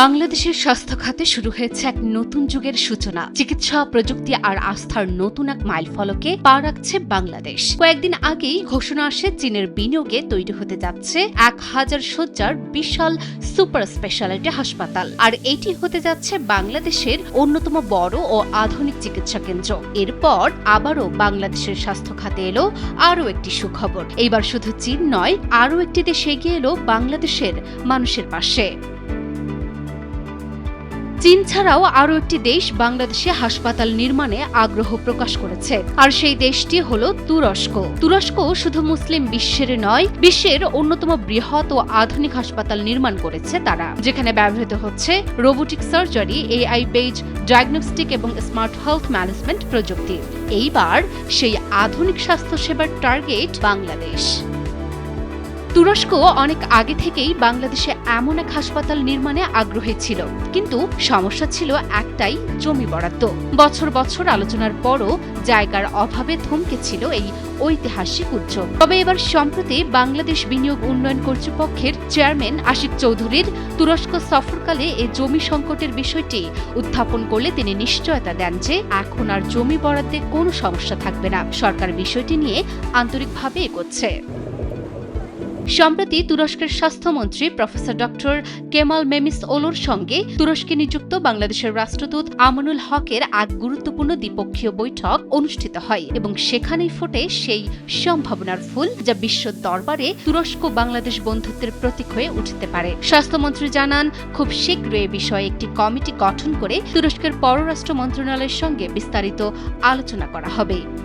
বাংলাদেশের স্বাস্থ্য খাতে শুরু হয়েছে এক নতুন যুগের সূচনা। চিকিৎসা, প্রযুক্তি আর আস্থার নতুন এক মাইলফলকে পা রাখছে বাংলাদেশ। কয়েকদিন আগেই ঘোষণা আসে চীনের বিনিয়োগে তৈরি হতে যাচ্ছে এক হাজার শয্যার বিশাল সুপার স্পেশালিটি হাসপাতাল। আর এটি হতে যাচ্ছে বাংলাদেশের অন্যতম বড় ও আধুনিক চিকিৎসা কেন্দ্র। এরপর আবারও বাংলাদেশের স্বাস্থ্য খাতে এলো আরও একটি সুখবর। এইবার শুধু চীন নয়, আরও একটি দেশ এগিয়ে এলো বাংলাদেশের মানুষের পাশে। চীন ছাড়াও আরও একটি দেশ বাংলাদেশে হাসপাতাল নির্মাণে আগ্রহ প্রকাশ করেছে। আর সেই দেশটি হল তুরস্ক। তুরস্ক শুধু মুসলিম বিশ্বের নয়, বিশ্বের অন্যতম বৃহৎ ও আধুনিক হাসপাতাল নির্মাণ করেছে তারা, যেখানে ব্যবহৃত হচ্ছে robotic surgery, AI based diagnostic এবং স্মার্ট হেলথ ম্যানেজমেন্ট প্রযুক্তি। এইবার সেই আধুনিক স্বাস্থ্যসেবার টার্গেট বাংলাদেশ। তুরস্ক অনেক আগে থেকেই বাংলাদেশে এমন এক হাসপাতাল নির্মাণে আগ্রহী ছিল। কিন্তু সমস্যা ছিল একটাই, জমি বরাদ্দ। বছর বছর আলোচনার পরও জায়গার অভাবে থমকে ছিল এই ঐতিহাসিক উদ্যোগ তবে এবার সম্প্রতি বাংলাদেশ বিনিয়োগ উন্নয়ন কর্তৃপক্ষের চেয়ারম্যান আশিক চৌধুরীর তুরস্ক সফরকালে এ জমি সংকটের বিষয়টি উত্থাপন করলে তিনি নিশ্চয়তা দেন যে এখন আর জমি বরাদ্দে কোনো সমস্যা থাকবে না। সরকার বিষয়টি নিয়ে আন্তরিকভাবে এগোচ্ছে। সম্প্রতি তুরস্কের স্বাস্থ্যমন্ত্রী প্রফেসর ডক্টর কেমাল মেমিস ওলোর সঙ্গে তুরস্কে নিযুক্ত বাংলাদেশের রাষ্ট্রদূত আমানুল হকের এক গুরুত্বপূর্ণ দ্বিপক্ষীয় বৈঠক অনুষ্ঠিত হয় এবং সেখানেই ফোটে সেই সম্ভাবনার ফুল যা বিশ্ব দরবারে তুরস্ক বাংলাদেশ বন্ধুত্বের প্রতীক হয়ে উঠতে পারে। স্বাস্থ্যমন্ত্রী জানান, খুব শীঘ্রই এ বিষয়ে একটি কমিটি গঠন করে তুরস্কের পররাষ্ট্র মন্ত্রণালয়ের সঙ্গে বিস্তারিত আলোচনা করা হবে।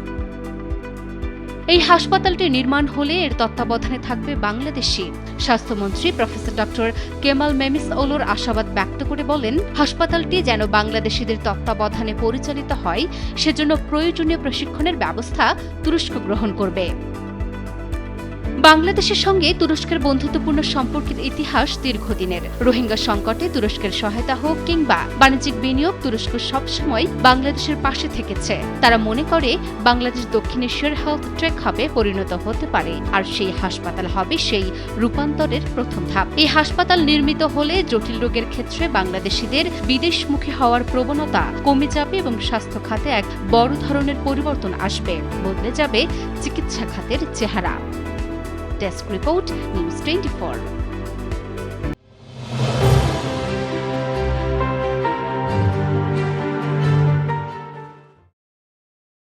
এই হাসপাতালটি নির্মাণ হলে এর তত্ত্বাবধানে থাকবে বাংলাদেশি। স্বাস্থ্যমন্ত্রী প্রফেসর ডক্টর কেমাল মেমিস ওলোর আশাবাদ ব্যক্ত করে বলেন, হাসপাতালটি যেন বাংলাদেশিদের তত্ত্বাবধানে পরিচালিত হয়, সেজন্য প্রয়োজনীয় প্রশিক্ষণের ব্যবস্থা তুরস্ক গ্রহণ করবে। বাংলাদেশের সঙ্গে তুরস্কের বন্ধুত্বপূর্ণ সম্পর্কের ইতিহাস দীর্ঘদিনের। রোহিঙ্গা সংকটে তুরস্কের সহায়তা হোক কিংবা বাণিজ্যিক বিনিয়োগ তুরস্ক সবসময় বাংলাদেশের পাশে থেকেছে। তারা মনে করে বাংলাদেশ দক্ষিণ এশিয়ার হেলথ ট্রেক হাবে পরিণত হতে পারে, আর সেই হাসপাতাল হবে সেই রূপান্তরের প্রথম ধাপ। এই হাসপাতাল নির্মিত হলে জটিল রোগের ক্ষেত্রে বাংলাদেশিদের বিদেশমুখী হওয়ার প্রবণতা কমে যাবে এবং স্বাস্থ্য খাতে এক বড় ধরনের পরিবর্তন আসবে, বদলে যাবে চিকিৎসা খাতের চেহারা। Desk report news twenty